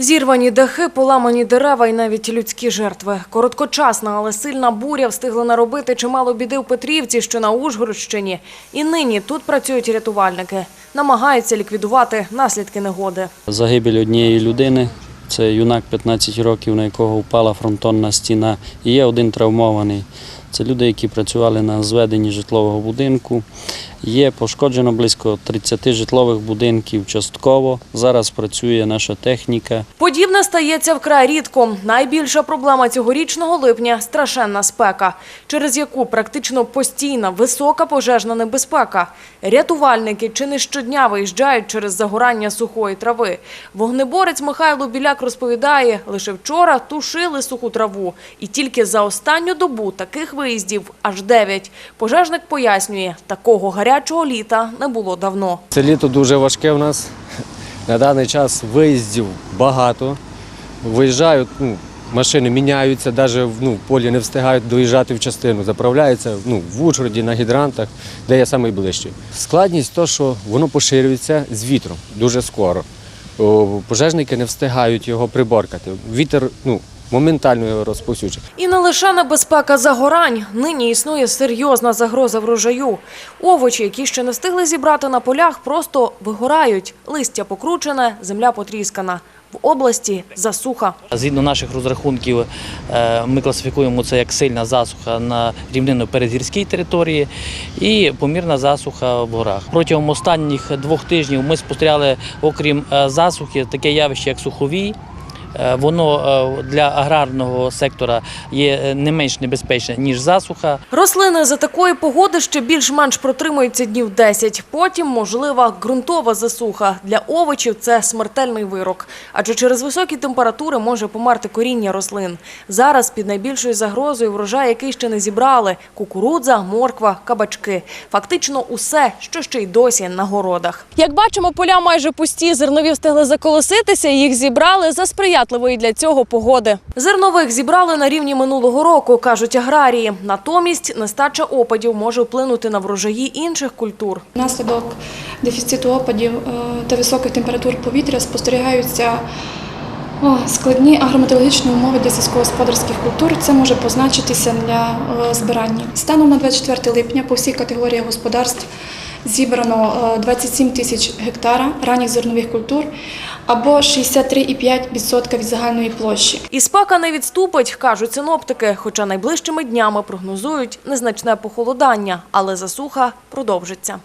Зірвані дахи, поламані дерева і навіть людські жертви. Короткочасна, але сильна буря встигла наробити чимало біди в Петрівці, що на Ужгородщині. І нині тут працюють рятувальники. Намагаються ліквідувати наслідки негоди. Загибель однієї людини. Це юнак 15 років, на якого впала фронтонна стіна. І є один травмований. Це люди, які працювали на зведенні житлового будинку. Є пошкоджено близько 30 житлових будинків частково. Зараз працює наша техніка. Подібне стається вкрай рідко. Найбільша проблема цьогорічного липня – страшенна спека, через яку практично постійна висока пожежна небезпека. Рятувальники чи не щодня виїжджають через загорання сухої трави. Вогнеборець Михайло Біляк розповідає, лише вчора тушили суху траву. І тільки за останню добу таких виїздів аж дев'ять. Пожежник пояснює, такого гарячого літа не було давно. Це літо дуже важке в нас. На даний час виїздів багато. Виїжджають, ну, машини міняються, навіть ну, в полі не встигають доїжджати в частину. Заправляються ну, в Ужгороді, на гідрантах, де є найближчий. Складність то, що воно поширюється з вітром дуже скоро. Пожежники не встигають його приборкати. Вітер ну, моментально його розповсюджує. І не лише небезпека загорань. Нині існує серйозна загроза врожаю. Овочі, які ще не встигли зібрати на полях, просто вигорають. Листя покручене, земля потріскана. В області засуха. Згідно наших розрахунків, е, ми класифікуємо це як сильна засуха на рівнинно-передгірській території і помірна засуха в горах. Протягом останніх двох тижнів ми спостерігали, окрім е, засухи, таке явище, як суховій. Е, Воно е, для аграрного сектора є е, не менш небезпечне, ніж засуха. Рослини за такої погоди ще більш-менш протримуються днів 10. Потім можлива ґрунтова засуха. Для овочів це смертельний вирок. Адже через високі температури може померти коріння рослин. Зараз під найбільшою загрозою врожай, який ще не зібрали – кукурудза, морква, кабачки. Фактично усе, що ще й досі на городах. Як бачимо, поля майже пусті. Зернові встигли заколоситися, їх зібрали за сприятливої для цього погоди. Зернових зібрали на рівні минулого року, кажуть аграрії. Натомість нестача опадів може вплинути на врожаї інших культур. Внаслідок дефіциту опадів е, та високих температур повітря спостерігаються складні агрометеорологічні умови для сільськогосподарських культур. Це може позначитися для е, збирання. Станом на 24 липня по всіх категоріях господарств зібрано е, 27 тисяч гектара ранніх зернових культур або 63,5% від загальної площі. І спека не відступить, кажуть синоптики, хоча найближчими днями прогнозують незначне похолодання, але засуха продовжиться.